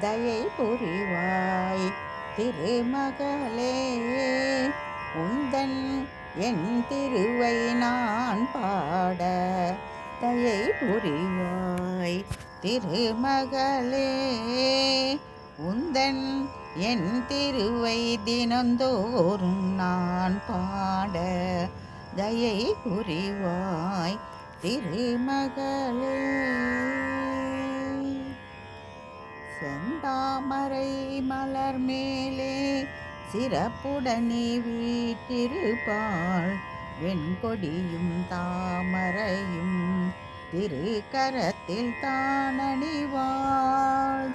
தயை புரிவாய். திருமகளே உந்தன் என் திருவை நான் பாட தயை புரிவாய். திருமகளே உந்தன் என் திருவை தினந்தோறும் நான் பாட தயை புரிவாய். திருமகளே. செந்தாமரை மலர் மேலே சிறப்புடனே வீட்டிருப்பாள் வெண்கொடியும் தாமரையும் திருக்கரத்தில் தானணிவாள்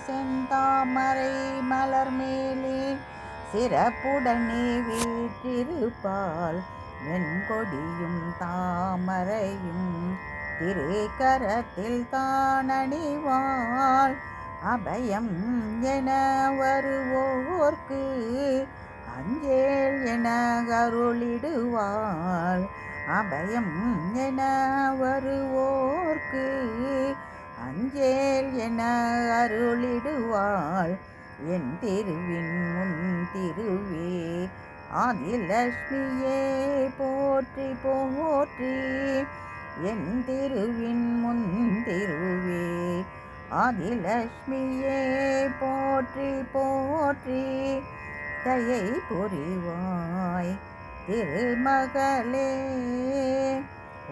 செந்தாமரை மலர் மேலே சிறப்புடனே வீட்டிருப்பாள் வெண்கொடியும் தாமரையும் திருக்கரத்தில் தானணிவாள் அபயம் என வருவோர்க்கு அஞ்சேல் என அருளிடுவாள். அபயம் என வருவோர்க்கு அஞ்சேல் என அருளிடுவாள். என் திருவின் முன் திருவே ஆதிலட்சுமியே போற்றி போற்றி. என் திருவின் முன் திரு ஆதிலக்ஷ்மியே போற்றி போற்றி தயை புரிவாய். திருமகளே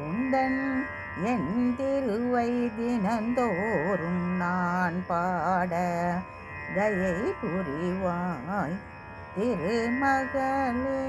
உந்தன் என் திருவை தினந்தோறும் நான் பாட தயை புரிவாய். திருமகளே